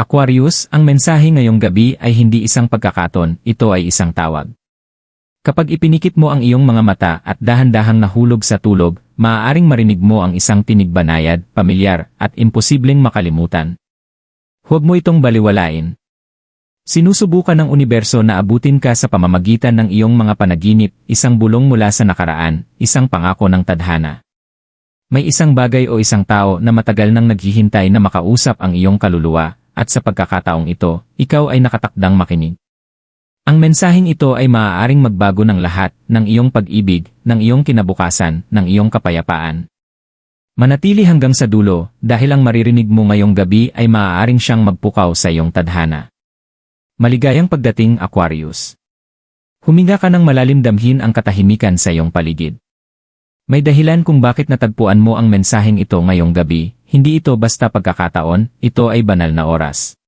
Aquarius, ang mensahe ngayong gabi ay hindi isang pagkakaton, ito ay isang tawag. Kapag ipinikit mo ang iyong mga mata at dahan-dahang nahulog sa tulog, maaaring marinig mo ang isang tinig banayad, pamilyar, at imposibleng makalimutan. Huwag mo itong baliwalain. Sinusubukan ng universo na abutin ka sa pamamagitan ng iyong mga panaginip, isang bulong mula sa nakaraan, isang pangako ng tadhana. May isang bagay o isang tao na matagal nang naghihintay na makausap ang iyong kaluluwa, at sa pagkakataong ito, ikaw ay nakatakdang makinig. Ang mensaheng ito ay maaaring magbago ng lahat, ng iyong pag-ibig, ng iyong kinabukasan, ng iyong kapayapaan. Manatili hanggang sa dulo, dahil ang maririnig mo ngayong gabi ay maaaring siyang magpukaw sa iyong tadhana. Maligayang pagdating Aquarius. Huminga ka ng malalim damhin ang katahimikan sa iyong paligid. May dahilan kung bakit natagpuan mo ang mensaheng ito ngayong gabi, hindi ito basta pagkakataon, ito ay banal na oras.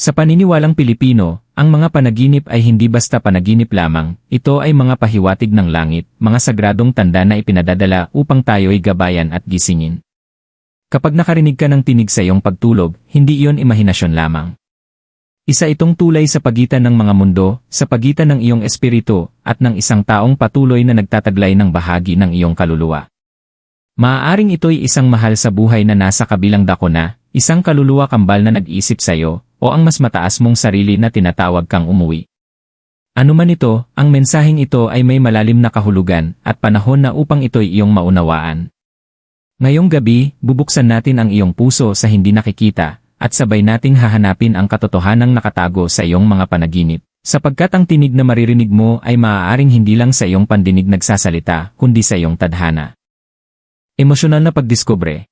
Sa paniniwalang Pilipino, ang mga panaginip ay hindi basta panaginip lamang, ito ay mga pahiwatig ng langit, mga sagradong tanda na ipinadadala upang tayo'y gabayan at gisingin. Kapag nakarinig ka ng tinig sa iyong pagtulog, hindi iyon imahinasyon lamang. Isa itong tulay sa pagitan ng mga mundo, sa pagitan ng iyong espiritu, at ng isang taong patuloy na nagtataglay ng bahagi ng iyong kaluluwa. Maaaring ito'y isang mahal sa buhay na nasa kabilang dako na, isang kaluluwa kambal na nag-iisip sa iyo, o ang mas mataas mong sarili na tinatawag kang umuwi. Ano man ito, ang mensaheng ito ay may malalim na kahulugan at panahon na upang ito'y iyong maunawaan. Ngayong gabi, bubuksan natin ang iyong puso sa hindi nakikita, at sabay nating hahanapin ang katotohanang nakatago sa iyong mga panaginip, sapagkat ang tinig na maririnig mo ay maaaring hindi lang sa iyong pandinig nagsasalita, kundi sa iyong tadhana. Emosyonal na pagdiskubre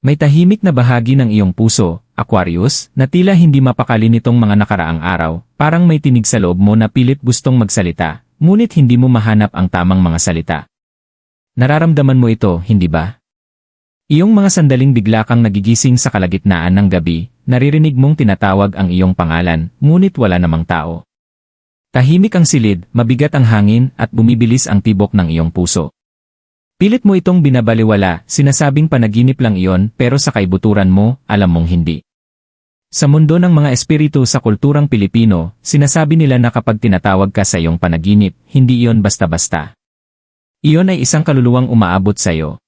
May tahimik na bahagi ng iyong puso, Aquarius, na tila hindi mapakali nitong mga nakaraang araw, parang may tinig sa loob mo na pilit gustong magsalita, ngunit hindi mo mahanap ang tamang mga salita. Nararamdaman mo ito, hindi ba? Iyong mga sandaling bigla kang nagigising sa kalagitnaan ng gabi, naririnig mong tinatawag ang iyong pangalan, ngunit wala namang tao. Tahimik ang silid, mabigat ang hangin, at bumibilis ang tibok ng iyong puso. Pilit mo itong binabaliwala, sinasabing panaginip lang iyon, pero sa kaibuturan mo, alam mong hindi. Sa mundo ng mga espiritu sa kulturang Pilipino, sinasabi nila na kapag tinatawag ka sa iyong panaginip, hindi iyon basta-basta. Iyon ay isang kaluluwang umaabot sa iyo,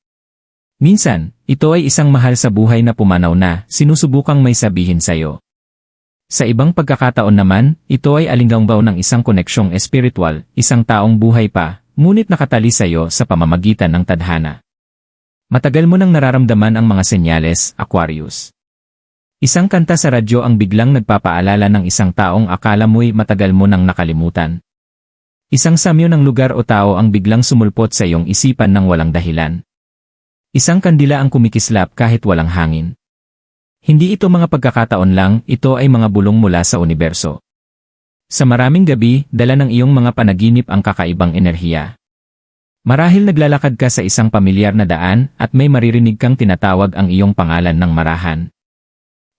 Minsan, ito ay isang mahal sa buhay na pumanaw na, sinusubukang may sabihin sa'yo. Sa ibang pagkakataon naman, ito ay alinggaw ng isang koneksyong espiritual, isang taong buhay pa, ngunit nakatali sa'yo sa pamamagitan ng tadhana. Matagal mo nang nararamdaman ang mga senyales, Aquarius. Isang kanta sa radyo ang biglang nagpapaalala ng isang taong akala mo'y matagal mo nang nakalimutan. Isang samyo ng lugar o tao ang biglang sumulpot sa iyong isipan ng walang dahilan. Isang kandila ang kumikislap kahit walang hangin. Hindi ito mga pagkakataon lang, ito ay mga bulong mula sa universo. Sa maraming gabi, dala ng iyong mga panaginip ang kakaibang enerhiya. Marahil naglalakad ka sa isang pamilyar na daan at may maririnig kang tinatawag ang iyong pangalan ng marahan.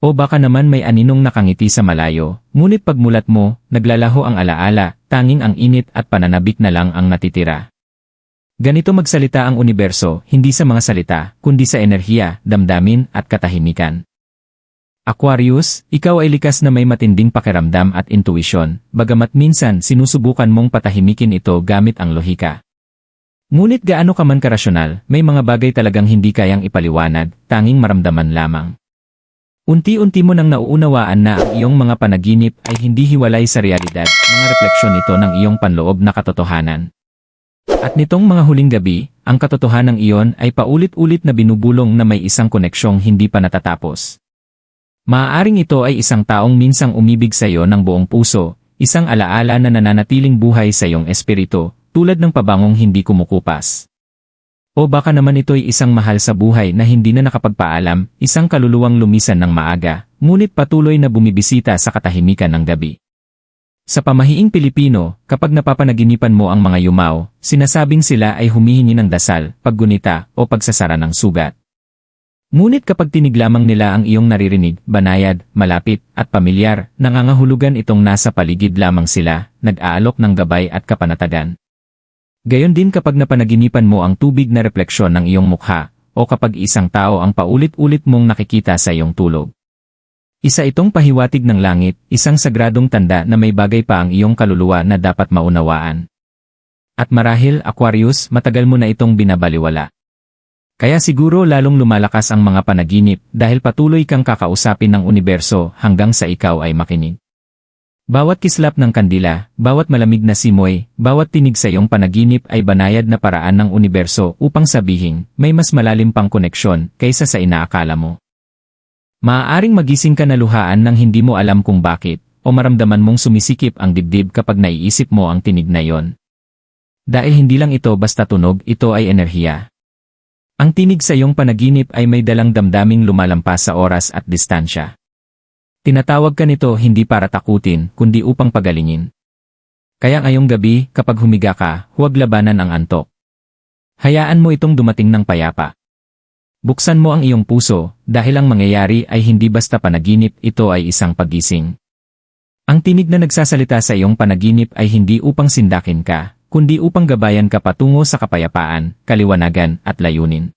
O baka naman may aninong nakangiti sa malayo, ngunit pagmulat mo, naglalaho ang alaala, tanging ang init at pananabik na lang ang natitira. Ganito magsalita ang universo, hindi sa mga salita, kundi sa enerhiya, damdamin, at katahimikan. Aquarius, ikaw ay likas na may matinding pakiramdam at intuisyon, bagamat minsan sinusubukan mong patahimikin ito gamit ang lohika. Ngunit gaano ka man karasyonal, may mga bagay talagang hindi kayang ipaliwanag, tanging maramdaman lamang. Unti-unti mo nang nauunawaan na ang iyong mga panaginip ay hindi hiwalay sa realidad, mga refleksyon ito ng iyong panloob na katotohanan. At nitong mga huling gabi, ang katotohanan iyon ay paulit-ulit na binubulong na may isang koneksyong hindi pa natatapos. Maaaring ito ay isang taong minsang umibig sa iyo ng buong puso, isang alaala na nananatiling buhay sa iyong espiritu, tulad ng pabangong hindi kumukupas. O baka naman ito'y isang mahal sa buhay na hindi na nakapagpaalam, isang kaluluwang lumisan ng maaga, ngunit patuloy na bumibisita sa katahimikan ng gabi. Sa pamahiing Pilipino, kapag napapanaginipan mo ang mga yumaw, sinasabing sila ay humihingi ng dasal, paggunita, o pagsasara ng sugat. Ngunit kapag tinig lamang nila ang iyong naririnig, banayad, malapit, at pamilyar, nangangahulugan itong nasa paligid lamang sila, nag-aalok ng gabay at kapanatagan. Gayon din kapag napanaginipan mo ang tubig na refleksyon ng iyong mukha, o kapag isang tao ang paulit-ulit mong nakikita sa iyong tulog. Isa itong pahiwatig ng langit, isang sagradong tanda na may bagay pa ang iyong kaluluwa na dapat maunawaan. At marahil, Aquarius, matagal mo na itong binabaliwala. Kaya siguro lalong lumalakas ang mga panaginip dahil patuloy kang kakausapin ng universo hanggang sa ikaw ay makinig. Bawat kislap ng kandila, bawat malamig na simoy, bawat tinig sa iyong panaginip ay banayad na paraan ng universo upang sabihin, may mas malalim pang koneksyon kaysa sa inaakala mo. Maaaring magising ka na luhaan nang hindi mo alam kung bakit, o maramdaman mong sumisikip ang dibdib kapag naiisip mo ang tinig na yon. Dahil hindi lang ito basta tunog, ito ay enerhiya. Ang tinig sa iyong panaginip ay may dalang damdaming lumalampas sa oras at distansya. Tinatawag ka nito hindi para takutin, kundi upang pagalingin. Kaya ngayong gabi, kapag humiga ka, huwag labanan ang antok. Hayaan mo itong dumating ng payapa. Buksan mo ang iyong puso, dahil ang mangyayari ay hindi basta panaginip, ito ay isang pagising. Ang tinig na nagsasalita sa iyong panaginip ay hindi upang sindakin ka, kundi upang gabayan ka patungo sa kapayapaan, kaliwanagan, at layunin.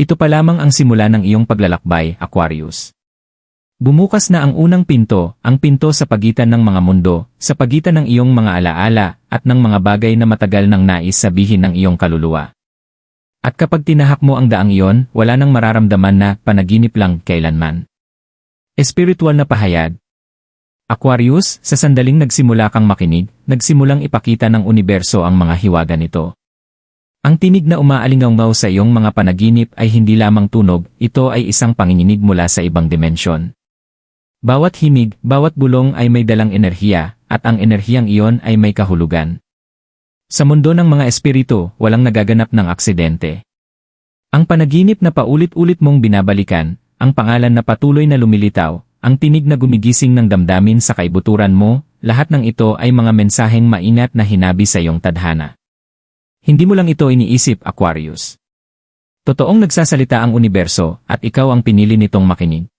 Ito pa lamang ang simula ng iyong paglalakbay, Aquarius. Bumukas na ang unang pinto, ang pinto sa pagitan ng mga mundo, sa pagitan ng iyong mga alaala, at ng mga bagay na matagal nang nais sabihin ng iyong kaluluwa. At kapag tinahak mo ang daang iyon, wala nang mararamdaman na panaginip lang kailanman. Espiritual na pahayag. Aquarius, sa sandaling nagsimula kang makinig, nagsimulang ipakita ng universo ang mga hiwaga nito. Ang tinig na umaalingaw sa iyong mga panaginip ay hindi lamang tunog, ito ay isang panginginig mula sa ibang dimensyon. Bawat himig, bawat bulong ay may dalang enerhiya, at ang enerhiyang iyon ay may kahulugan. Sa mundo ng mga espiritu, walang nagaganap ng aksidente. Ang panaginip na paulit-ulit mong binabalikan, ang pangalan na patuloy na lumilitaw, ang tinig na gumigising ng damdamin sa kaibuturan mo, lahat ng ito ay mga mensaheng maingat na hinabi sa iyong tadhana. Hindi mo lang ito iniisip, Aquarius. Totoong nagsasalita ang universo, at ikaw ang pinili nitong makinig.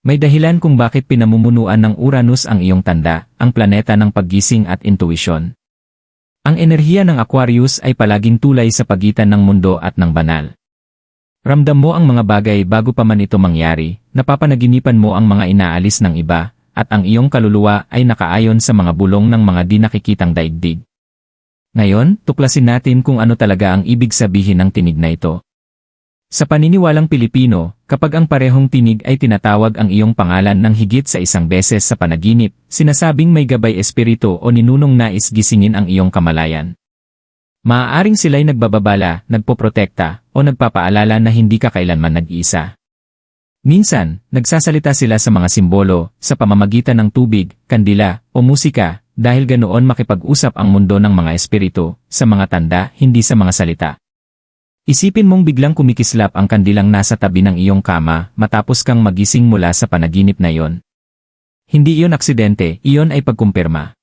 May dahilan kung bakit pinamumunuan ng Uranus ang iyong tanda, ang planeta ng paggising at intuisyon. Ang enerhiya ng Aquarius ay palaging tulay sa pagitan ng mundo at ng banal. Ramdam mo ang mga bagay bago pa man ito mangyari, napapanaginipan mo ang mga inaalis ng iba, at ang iyong kaluluwa ay nakaayon sa mga bulong ng mga di nakikitang daigdig. Ngayon, tuklasin natin kung ano talaga ang ibig sabihin ng tinig na ito. Sa paniniwalang Pilipino, kapag ang parehong tinig ay tinatawag ang iyong pangalan ng higit sa isang beses sa panaginip, sinasabing may gabay espiritu o ninunong nais gisingin ang iyong kamalayan. Maaaring sila'y nagbababala, nagpoprotekta, o nagpapaalala na hindi ka kailanman nag-iisa. Minsan, nagsasalita sila sa mga simbolo, sa pamamagitan ng tubig, kandila, o musika, dahil ganoon makipag-usap ang mundo ng mga espiritu, sa mga tanda, hindi sa mga salita. Isipin mong biglang kumikislap ang kandilang nasa tabi ng iyong kama matapos kang magising mula sa panaginip na iyon. Hindi iyon aksidente, iyon ay pagkumpirma.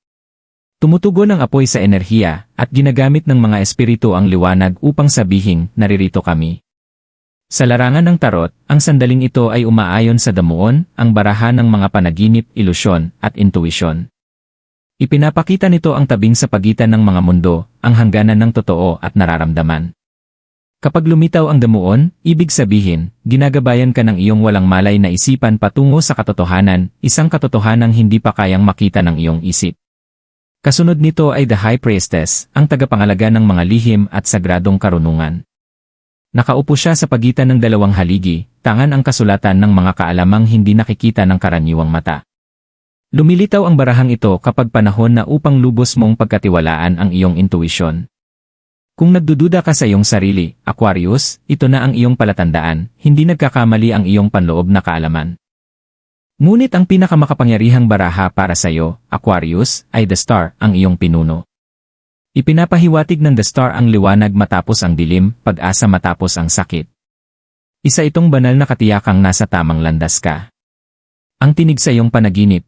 Tumutugon ang apoy sa enerhiya at ginagamit ng mga espiritu ang liwanag upang sabihin, naririto kami. Sa larangan ng tarot, ang sandaling ito ay umaayon sa damuon, ang barahan ng mga panaginip, ilusyon, at intuisyon. Ipinapakita nito ang tabing sa pagitan ng mga mundo, ang hangganan ng totoo at nararamdaman. Kapag lumitaw ang damuon, ibig sabihin, ginagabayan ka ng iyong walang malay na isipan patungo sa katotohanan, isang katotohanang hindi pa kayang makita ng iyong isip. Kasunod nito ay the High Priestess, ang tagapangalaga ng mga lihim at sagradong karunungan. Nakaupo siya sa pagitan ng dalawang haligi, tangan ang kasulatan ng mga kaalamang hindi nakikita ng karaniwang mata. Lumilitaw ang barahang ito kapag panahon na upang lubos mong pagkatiwalaan ang iyong intuisyon. Kung nagdududa ka sa iyong sarili, Aquarius, ito na ang iyong palatandaan, hindi nagkakamali ang iyong panloob na kaalaman. Ngunit ang pinakamakapangyarihang baraha para sa iyo, Aquarius, ay The Star, ang iyong pinuno. Ipinapahiwatig ng The Star ang liwanag matapos ang dilim, pag-asa matapos ang sakit. Isa itong banal na katiyakang nasa tamang landas ka. Ang tinig sa iyong panaginip.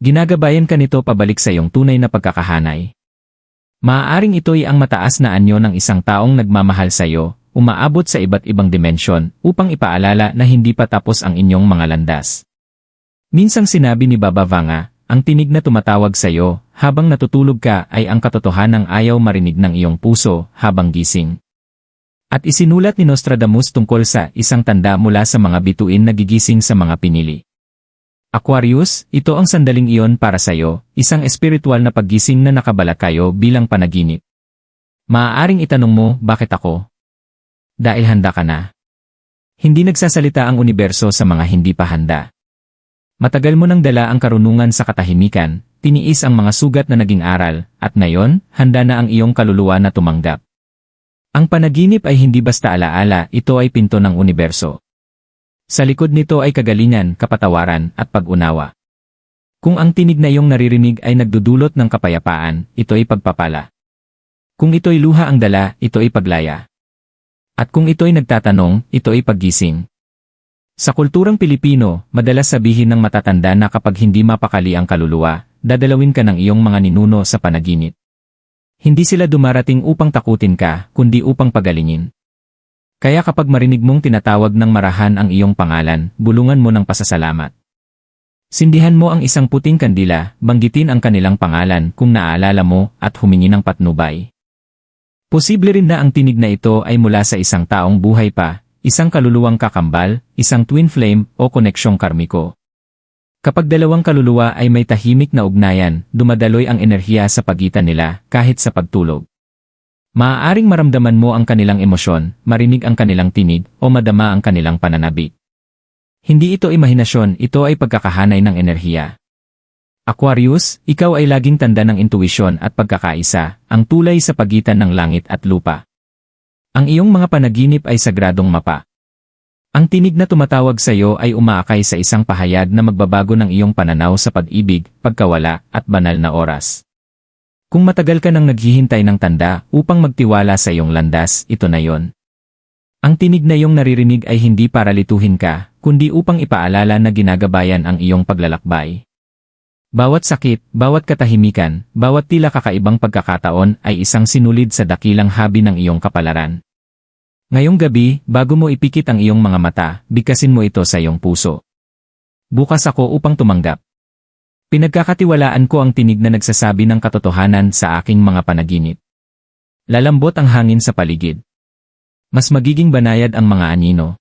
Ginagabayan ka nito pabalik sa iyong tunay na pagkakahanay. Maaaring ito'y ang mataas na anyo ng isang taong nagmamahal sa iyo, umaabot sa iba't ibang dimensyon upang ipaalala na hindi pa tapos ang inyong mga landas. Minsang sinabi ni Baba Vanga, ang tinig na tumatawag sa iyo habang natutulog ka ay ang katotohanang ayaw marinig ng iyong puso habang gising. At isinulat ni Nostradamus tungkol sa isang tanda mula sa mga bituin na gigising sa mga pinili. Aquarius, ito ang sandaling iyon para sa'yo, isang espiritual na paggising na nakabalak kayo bilang panaginip. Maaaring itanong mo, bakit ako? Dahil handa ka na. Hindi nagsasalita ang universo sa mga hindi pa handa. Matagal mo nang dala ang karunungan sa katahimikan, tiniis ang mga sugat na naging aral, at ngayon, handa na ang iyong kaluluwa na tumanggap. Ang panaginip ay hindi basta alaala, ito ay pinto ng universo. Sa likod nito ay kagalingan, kapatawaran, at pag-unawa. Kung ang tinig na iyong naririnig ay nagdudulot ng kapayapaan, ito ay pagpapala. Kung ito'y luha ang dala, ito ay paglaya. At kung ito'y nagtatanong, ito ay paggising. Sa kulturang Pilipino, madalas sabihin ng matatanda na kapag hindi mapakali ang kaluluwa, dadalawin ka ng iyong mga ninuno sa panaginip. Hindi sila dumarating upang takutin ka, kundi upang pagalingin. Kaya kapag marinig mong tinatawag ng marahan ang iyong pangalan, bulungan mo ng pasasalamat. Sindihan mo ang isang puting kandila, banggitin ang kanilang pangalan kung naaalala mo at humingi ng patnubay. Posible rin na ang tinig na ito ay mula sa isang taong buhay pa, isang kaluluwang kakambal, isang twin flame o koneksyong karmiko. Kapag dalawang kaluluwa ay may tahimik na ugnayan, dumadaloy ang enerhiya sa pagitan nila kahit sa pagtulog. Maaaring maramdaman mo ang kanilang emosyon, marinig ang kanilang tinig, o madama ang kanilang pananabik. Hindi ito imahinasyon, ito ay pagkakahanay ng enerhiya. Aquarius, ikaw ay laging tanda ng intuisyon at pagkakaisa, ang tulay sa pagitan ng langit at lupa. Ang iyong mga panaginip ay sagradong mapa. Ang tinig na tumatawag sa iyo ay umaakay sa isang pahayag na magbabago ng iyong pananaw sa pag-ibig, pagkawala, at banal na oras. Kung matagal ka nang naghihintay ng tanda upang magtiwala sa iyong landas, ito na yon. Ang tinig na iyong naririnig ay hindi para lituhin ka, kundi upang ipaalala na ginagabayan ang iyong paglalakbay. Bawat sakit, bawat katahimikan, bawat tila kakaibang pagkakataon ay isang sinulid sa dakilang habi ng iyong kapalaran. Ngayong gabi, bago mo ipikit ang iyong mga mata, bigkasin mo ito sa iyong puso. Bukas ako upang tumanggap. Pinagkakatiwalaan ko ang tinig na nagsasabi ng katotohanan sa aking mga panaginip. Lalambot ang hangin sa paligid. Mas magiging banayad ang mga anino.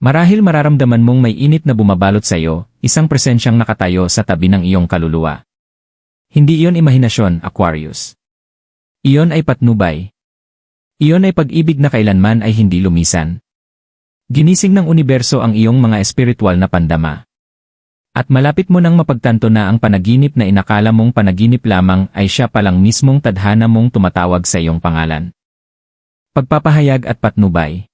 Marahil mararamdaman mong may init na bumabalot sa iyo, isang presensyang nakatayo sa tabi ng iyong kaluluwa. Hindi iyon imahinasyon, Aquarius. Iyon ay patnubay. Iyon ay pag-ibig na kailanman ay hindi lumisan. Ginising ng universo ang iyong mga espiritual na pandama. At malapit mo nang mapagtanto na ang panaginip na inakala mong panaginip lamang ay siya palang mismong tadhana mong tumatawag sa iyong pangalan. Pagpapahayag at patnubay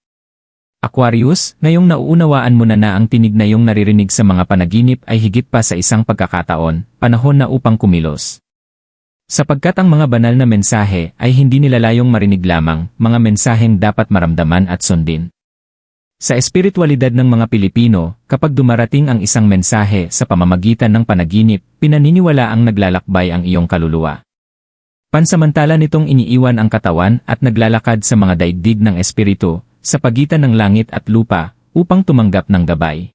Aquarius, ngayong nauunawaan mo na na ang tinig na iyong naririnig sa mga panaginip ay higit pa sa isang pagkakataon, panahon na upang kumilos. Sapagkat ang mga banal na mensahe ay hindi nilalayong marinig lamang, mga mensaheng dapat maramdaman at sundin. Sa espiritualidad ng mga Pilipino, kapag dumarating ang isang mensahe sa pamamagitan ng panaginip, pinaniniwala ang naglalakbay ang iyong kaluluwa. Pansamantala nitong iniiwan ang katawan at naglalakad sa mga daigdig ng espiritu, sa pagitan ng langit at lupa, upang tumanggap ng gabay.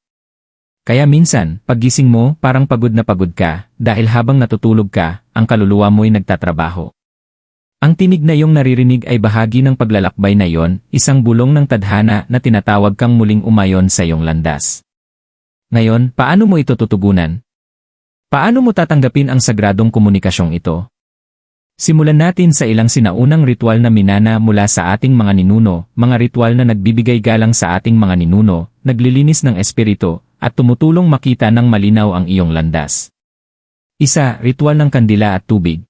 Kaya minsan, paggising mo, parang pagod na pagod ka, dahil habang natutulog ka, ang kaluluwa mo'y nagtatrabaho. Ang tinig na iyong naririnig ay bahagi ng paglalakbay na iyon, isang bulong ng tadhana na tinatawag kang muling umayon sa iyong landas. Ngayon, paano mo ito tutugunan? Paano mo tatanggapin ang sagradong komunikasyong ito? Simulan natin sa ilang sinaunang ritual na minana mula sa ating mga ninuno, mga ritual na nagbibigay galang sa ating mga ninuno, naglilinis ng espiritu, at tumutulong makita ng malinaw ang iyong landas. Isa, ritual ng kandila at tubig.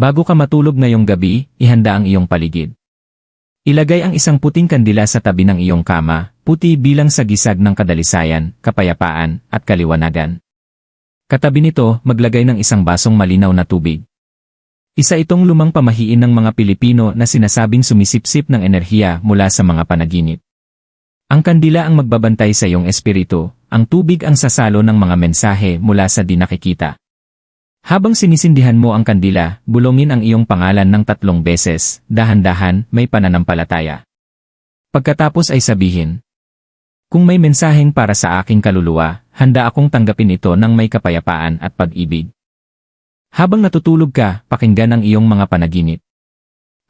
Bago ka matulog ngayong gabi, ihanda ang iyong paligid. Ilagay ang isang puting kandila sa tabi ng iyong kama, puti bilang sagisag ng kadalisayan, kapayapaan, at kaliwanagan. Katabi nito, maglagay ng isang basong malinaw na tubig. Isa itong lumang pamahiin ng mga Pilipino na sinasabing sumisipsip ng enerhiya mula sa mga panaginip. Ang kandila ang magbabantay sa iyong espiritu, ang tubig ang sasalo ng mga mensahe mula sa di nakikita. Habang sinisindihan mo ang kandila, bulongin ang iyong pangalan ng tatlong beses, dahan-dahan, may pananampalataya. Pagkatapos ay sabihin, Kung may mensaheng para sa aking kaluluwa, handa akong tanggapin ito ng may kapayapaan at pag-ibig. Habang natutulog ka, pakinggan ang iyong mga panaginip.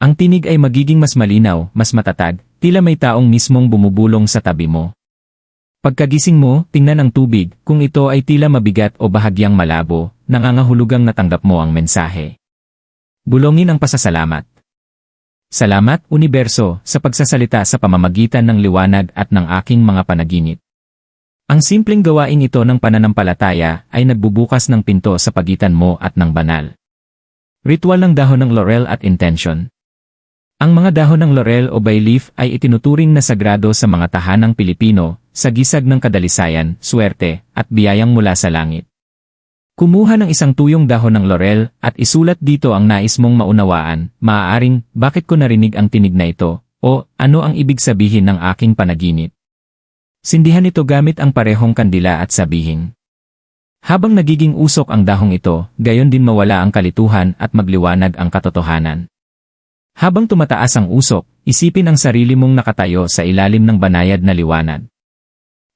Ang tinig ay magiging mas malinaw, mas matatag, tila may taong mismong bumubulong sa tabi mo. Pagkagising mo, tingnan ang tubig, kung ito ay tila mabigat o bahagyang malabo, nangangahulugang natanggap mo ang mensahe. Bulongin ang pasasalamat. Salamat, Universo, sa pagsasalita sa pamamagitan ng liwanag at ng aking mga panaginip. Ang simpleng gawain ito ng pananampalataya ay nagbubukas ng pinto sa pagitan mo at ng banal. Ritual ng dahon ng laurel at intention. Ang mga dahon ng laurel o bay leaf ay itinuturing na sagrado sa mga tahanang Pilipino, sa gisag ng kadalisayan, swerte, at biyayang mula sa langit. Kumuha ng isang tuyong dahon ng laurel at isulat dito ang nais mong maunawaan, maaaring, bakit ko narinig ang tinig na ito, o ano ang ibig sabihin ng aking panaginip. Sindihan ito gamit ang parehong kandila at sabihin. Habang nagiging usok ang dahong ito, gayon din mawala ang kalituhan at magliwanag ang katotohanan. Habang tumataas ang usok, isipin ang sarili mong nakatayo sa ilalim ng banayad na liwanag.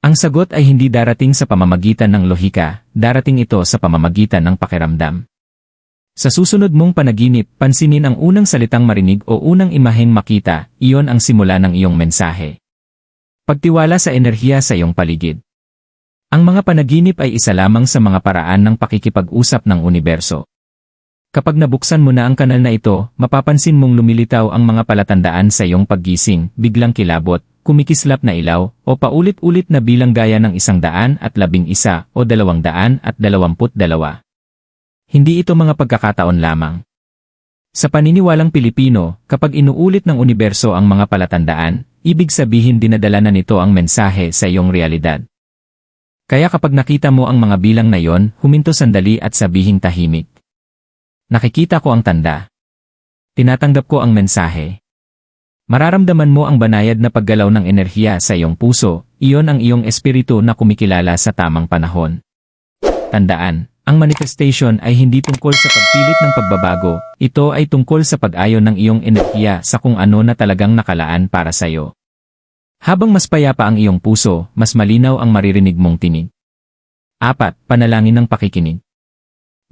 Ang sagot ay hindi darating sa pamamagitan ng lohika, darating ito sa pamamagitan ng pakiramdam. Sa susunod mong panaginip, pansinin ang unang salitang marinig o unang imaheng makita, iyon ang simula ng iyong mensahe. Pagtiwala sa enerhiya sa iyong paligid. Ang mga panaginip ay isa lamang sa mga paraan ng pakikipag-usap ng universo. Kapag nabuksan mo na ang kanal na ito, mapapansin mong lumilitaw ang mga palatandaan sa iyong paggising, biglang kilabot, kumikislap na ilaw, o paulit-ulit na bilang gaya ng isang daan at labing isa o dalawang daan at dalawamput dalawa. Hindi ito mga pagkakataon lamang. Sa paniniwalang Pilipino, kapag inuulit ng universo ang mga palatandaan, ibig sabihin dinadala na nito ang mensahe sa iyong realidad. Kaya kapag nakita mo ang mga bilang na yon, huminto sandali at sabihing tahimik. Nakikita ko ang tanda. Tinatanggap ko ang mensahe. Mararamdaman mo ang banayad na paggalaw ng enerhiya sa iyong puso, iyon ang iyong espiritu na kumikilala sa tamang panahon. Tandaan, ang manifestation ay hindi tungkol sa pagpilit ng pagbabago, ito ay tungkol sa pag-ayon ng iyong enerhiya sa kung ano na talagang nakalaan para sa iyo. Habang mas payapa ang iyong puso, mas malinaw ang maririnig mong tinig. 4. Panalangin ng pakikinig.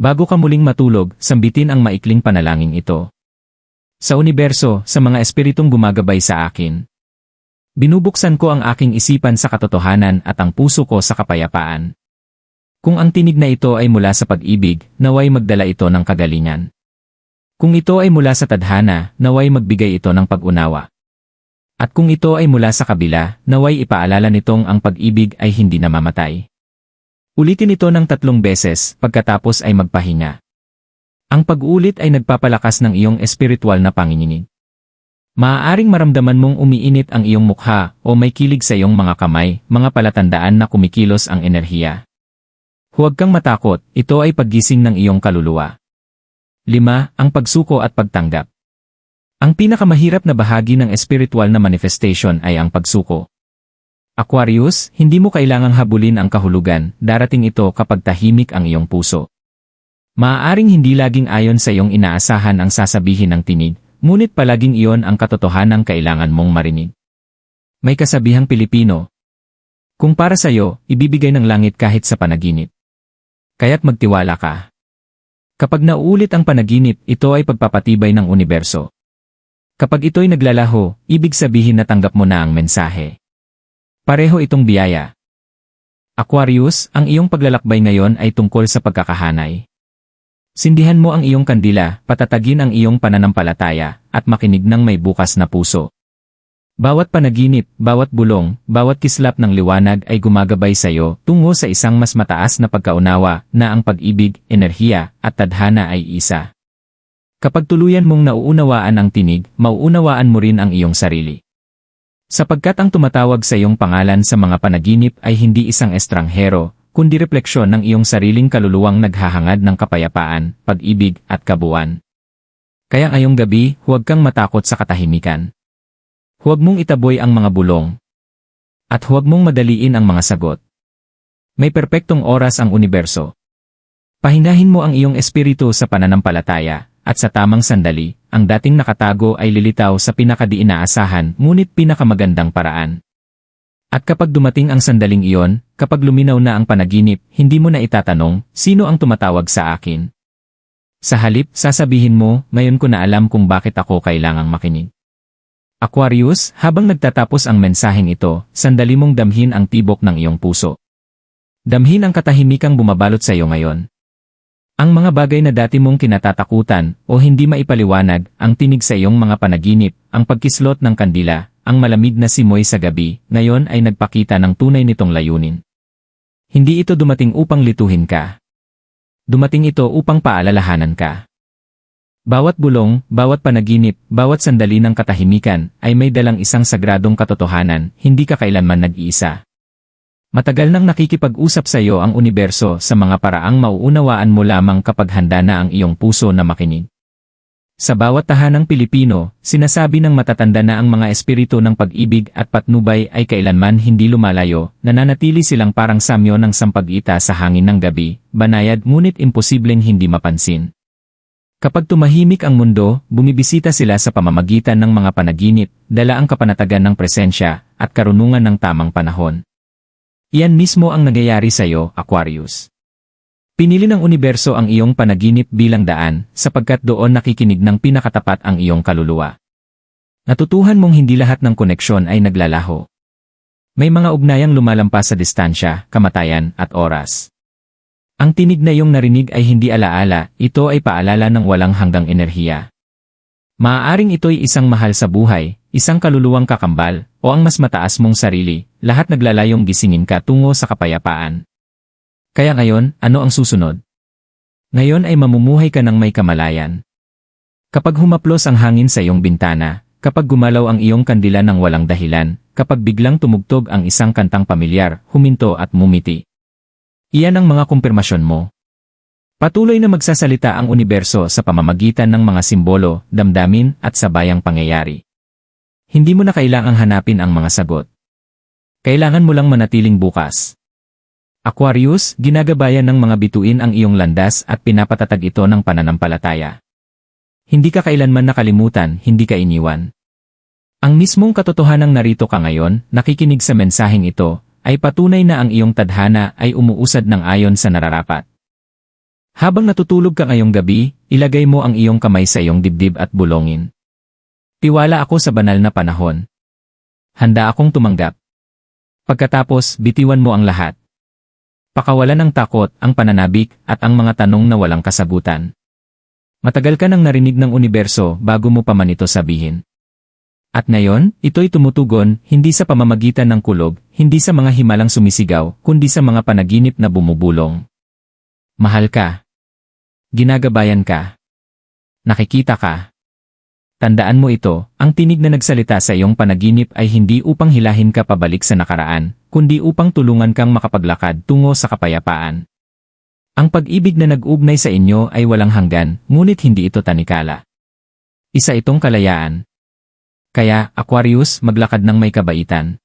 Bago ka muling matulog, sambitin ang maikling panalangin ito. Sa universo, sa mga espiritong gumagabay sa akin. Binubuksan ko ang aking isipan sa katotohanan at ang puso ko sa kapayapaan. Kung ang tinig na ito ay mula sa pag-ibig, naway magdala ito ng kagalingan. Kung ito ay mula sa tadhana, naway magbigay ito ng pag-unawa. At kung ito ay mula sa kabila, naway ipaalala nitong ang pag-ibig ay hindi namamatay. Ulitin ito ng tatlong beses, pagkatapos ay magpahinga. Ang pag-ulit ay nagpapalakas ng iyong espiritual na panginginig. Maaaring maramdaman mong umiinit ang iyong mukha o may kilig sa iyong mga kamay, mga palatandaan na kumikilos ang enerhiya. Huwag kang matakot, ito ay paggising ng iyong kaluluwa. 5. Ang pagsuko at pagtanggap. Ang pinakamahirap na bahagi ng espiritual na manifestation ay ang pagsuko. Aquarius, hindi mo kailangang habulin ang kahulugan, darating ito kapag tahimik ang iyong puso. Maaaring hindi laging ayon sa iyong inaasahan ang sasabihin ng tinig, ngunit palaging iyon ang katotohanang kailangan mong marinig. May kasabihang Pilipino. Kung para sa iyo, ibibigay ng langit kahit sa panaginip. Kaya't magtiwala ka. Kapag nauulit ang panaginip, ito ay pagpapatibay ng universo. Kapag ito'y naglalaho, ibig sabihin na tanggap mo na ang mensahe. Pareho itong biyaya. Aquarius, ang iyong paglalakbay ngayon ay tungkol sa pagkakahanay. Sindihan mo ang iyong kandila, patatagin ang iyong pananampalataya, at makinig ng may bukas na puso. Bawat panaginip, bawat bulong, bawat kislap ng liwanag ay gumagabay sa iyo tungo sa isang mas mataas na pagkaunawa na ang pag-ibig, enerhiya, at tadhana ay isa. Kapag tuluyan mong nauunawaan ang tinig, mauunawaan mo rin ang iyong sarili. Sapagkat ang tumatawag sa iyong pangalan sa mga panaginip ay hindi isang estranghero, kundi refleksyon ng iyong sariling kaluluwang naghahangad ng kapayapaan, pag-ibig, at kabuuan. Kaya ngayong gabi, huwag kang matakot sa katahimikan. Huwag mong itaboy ang mga bulong. At huwag mong madaliin ang mga sagot. May perpektong oras ang universo. Pahinahin mo ang iyong espiritu sa pananampalataya, at sa tamang sandali, ang dating nakatago ay lilitaw sa pinakadiinaasahan ngunit pinakamagandang paraan. At kapag dumating ang sandaling iyon, kapag luminaw na ang panaginip, hindi mo na itatanong, sino ang tumatawag sa akin? Sa halip, sasabihin mo, ngayon ko na alam kung bakit ako kailangang makinig. Aquarius, habang nagtatapos ang mensaheng ito, sandali mong damhin ang tibok ng iyong puso. Damhin ang katahimikang bumabalot sa iyo ngayon. Ang mga bagay na dati mong kinatatakutan o hindi maipaliwanag, ang tinig sa iyong mga panaginip, ang pagkislot ng kandila, ang malamig na simoy sa gabi, ngayon ay nagpakita ng tunay nitong layunin. Hindi ito dumating upang lituhin ka. Dumating ito upang paalalahanan ka. Bawat bulong, bawat panaginip, bawat sandali ng katahimikan ay may dalang isang sagradong katotohanan, hindi ka kailanman nag-iisa. Matagal nang nakikipag-usap sa iyo ang universo sa mga paraang mauunawaan mo lamang kapag handa na ang iyong puso na makinig. Sa bawat tahanang Pilipino, sinasabi ng matatanda na ang mga espiritu ng pag-ibig at patnubay ay kailanman hindi lumalayo, nananatili silang parang samyo ng sampag-ita sa hangin ng gabi, banayad ngunit imposibleng hindi mapansin. Kapag tumahimik ang mundo, bumibisita sila sa pamamagitan ng mga panaginip, dala ang kapanatagan ng presensya at karunungan ng tamang panahon. Iyan mismo ang nagyayari sa iyo, Aquarius. Pinili ng universo ang iyong panaginip bilang daan, sapagkat doon nakikinig ng pinakatapat ang iyong kaluluwa. Natutuhan mong hindi lahat ng koneksyon ay naglalaho. May mga ugnayang lumalampas sa distansya, kamatayan, at oras. Ang tinig na iyong narinig ay hindi alaala, ito ay paalala ng walang hanggang enerhiya. Maaaring ito'y isang mahal sa buhay, isang kaluluwang kakambal, o ang mas mataas mong sarili, lahat naglalayong gisingin ka tungo sa kapayapaan. Kaya ngayon, ano ang susunod? Ngayon ay mamumuhay ka ng may kamalayan. Kapag humaplos ang hangin sa iyong bintana, kapag gumalaw ang iyong kandila ng walang dahilan, kapag biglang tumugtog ang isang kantang pamilyar, huminto at mumiti. Iyan ang mga kumpirmasyon mo. Patuloy na magsasalita ang universo sa pamamagitan ng mga simbolo, damdamin at sabayang pangyayari. Hindi mo na kailangang hanapin ang mga sagot. Kailangan mo lang manatiling bukas. Aquarius, ginagabayan ng mga bituin ang iyong landas at pinapatatag ito ng pananampalataya. Hindi ka kailanman nakalimutan, hindi ka iniwan. Ang mismong katotohanang narito ka ngayon, nakikinig sa mensaheng ito, ay patunay na ang iyong tadhana ay umuusad ng ayon sa nararapat. Habang natutulog ka ngayong gabi, ilagay mo ang iyong kamay sa iyong dibdib at bulongin. Tiwala ako sa banal na panahon. Handa akong tumanggap. Pagkatapos, bitiwan mo ang lahat. Pakawalan ng takot, ang pananabik, at ang mga tanong na walang kasagutan. Matagal ka nang narinig ng universo bago mo pa man ito sabihin. At ngayon, ito'y tumutugon, hindi sa pamamagitan ng kulog, hindi sa mga himalang sumisigaw, kundi sa mga panaginip na bumubulong. Mahal ka. Ginagabayan ka. Nakikita ka. Tandaan mo ito, ang tinig na nagsalita sa iyong panaginip ay hindi upang hilahin ka pabalik sa nakaraan, kundi upang tulungan kang makapaglakad tungo sa kapayapaan. Ang pag-ibig na nag-ugnay sa inyo ay walang hanggan, ngunit hindi ito tanikala. Isa itong kalayaan. Kaya, Aquarius, maglakad ng may kabaitan.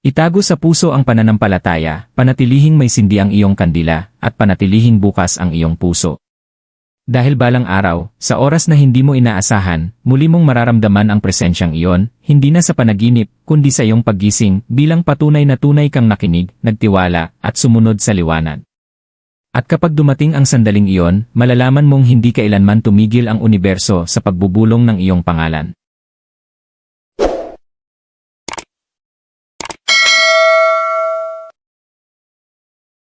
Itago sa puso ang pananampalataya, panatilihing may sindi ang iyong kandila, at panatilihing bukas ang iyong puso. Dahil balang araw, sa oras na hindi mo inaasahan, muli mong mararamdaman ang presensyang iyon, hindi na sa panaginip, kundi sa iyong paggising, bilang patunay na tunay kang nakinig, nagtiwala, at sumunod sa liwanag. At kapag dumating ang sandaling iyon, malalaman mong hindi kailanman tumigil ang universo sa pagbubulong ng iyong pangalan.